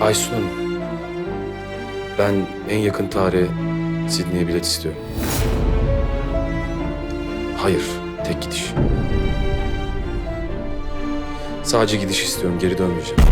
Aysun Hanım. Ben en yakın tarihe Sydney'e bilet istiyorum. Hayır, tek gidiş. Sadece gidiş istiyorum, geri dönmeyeceğim.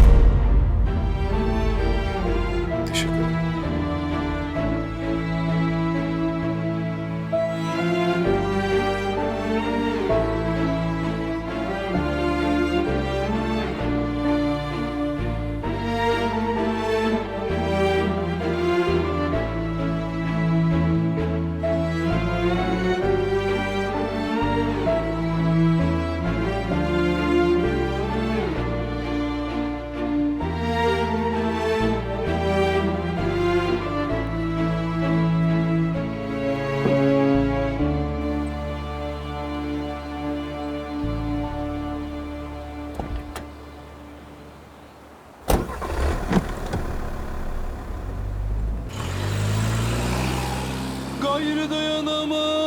Dayanamam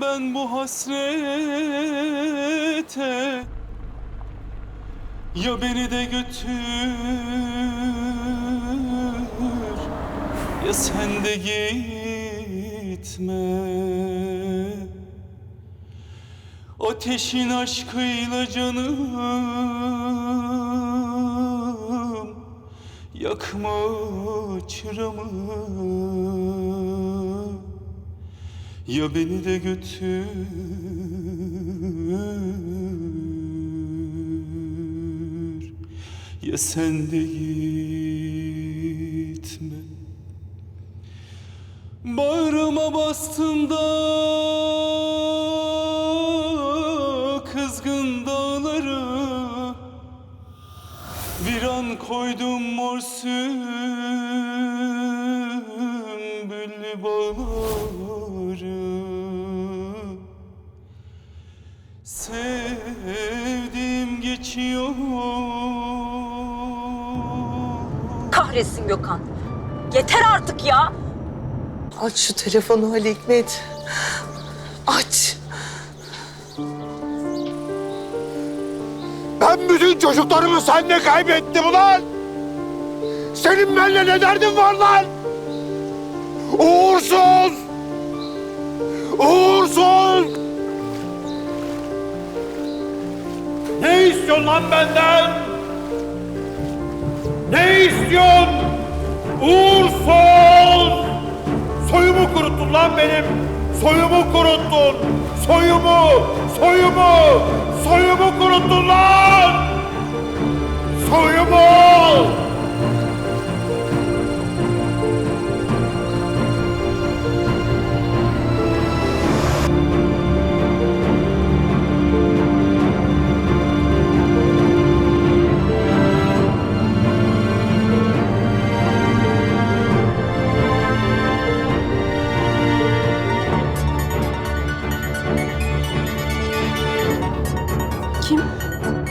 ben bu hasrete. Ya beni de götür ya sen de gitme. Ateşin aşkıyla canım Yakma çıramı Ya beni de götür Ya sen de gitme. Bağrıma bastım bir an koydum mor sümbüllü bağları Sevdiğim geçiyor Kahretsin Gökhan. Yeter artık ya. Aç şu telefonu Ali Hikmet. Aç. Çocuklarımı seninle kaybettim ulan! Senin benimle ne derdin var lan? Uğursuz! Uğursuz! Ne istiyorsun lan benden? Ne istiyorsun? Uğursuz! Soyumu kuruttun lan benim! Soyumu kuruttun! Soyumu! Soyumu! Soyumu kuruttun lan! Soyumu!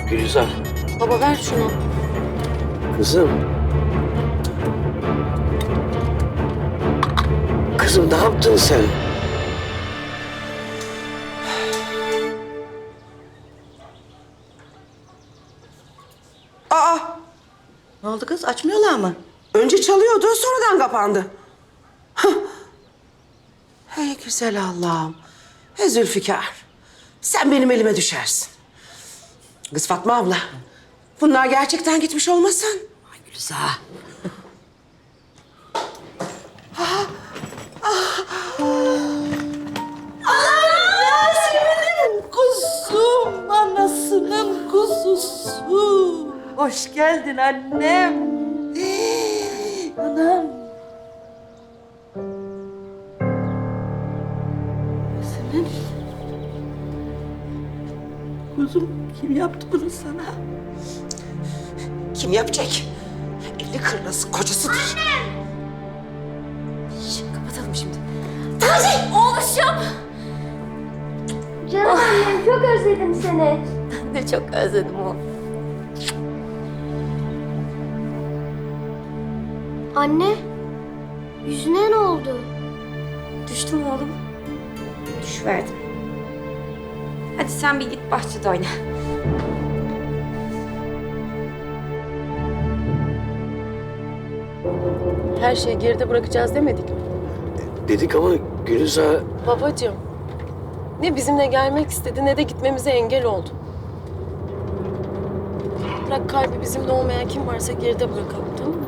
Gülizar, Baba ver şunu. Kızım. Kızım ne yaptın sen? Aa! Ne oldu kız? Açmıyorlar mı? Önce çalıyordu, sonradan kapandı. Hey güzel Allah'ım. Hey Zülfikar. Sen benim elime düşersin. Kız Fatma abla. Bunlar gerçekten gitmiş olmasın? Ay Gülizar. Kuzum, anasının kuzusu. Hoş geldin annem. Anam. Kuzum kim yaptı bunu sana? Kim yapacak? Elini kırması kocasıdır. Kapatalım şimdi. Canım annem çok özledim seni. Ben de çok özledim o. Anne, yüzüne ne oldu? Düştüm oğlum. Düşüverdim. Hadi sen bir git bahçede oyna. Her şeyi geride bırakacağız demedik mi? Dedik ama Gülüza... Babacığım, ne bizimle gelmek istedi ne de gitmemize engel oldu. Bırak kalbi bizimle olmayan kim varsa geride bırakalım tamam mı?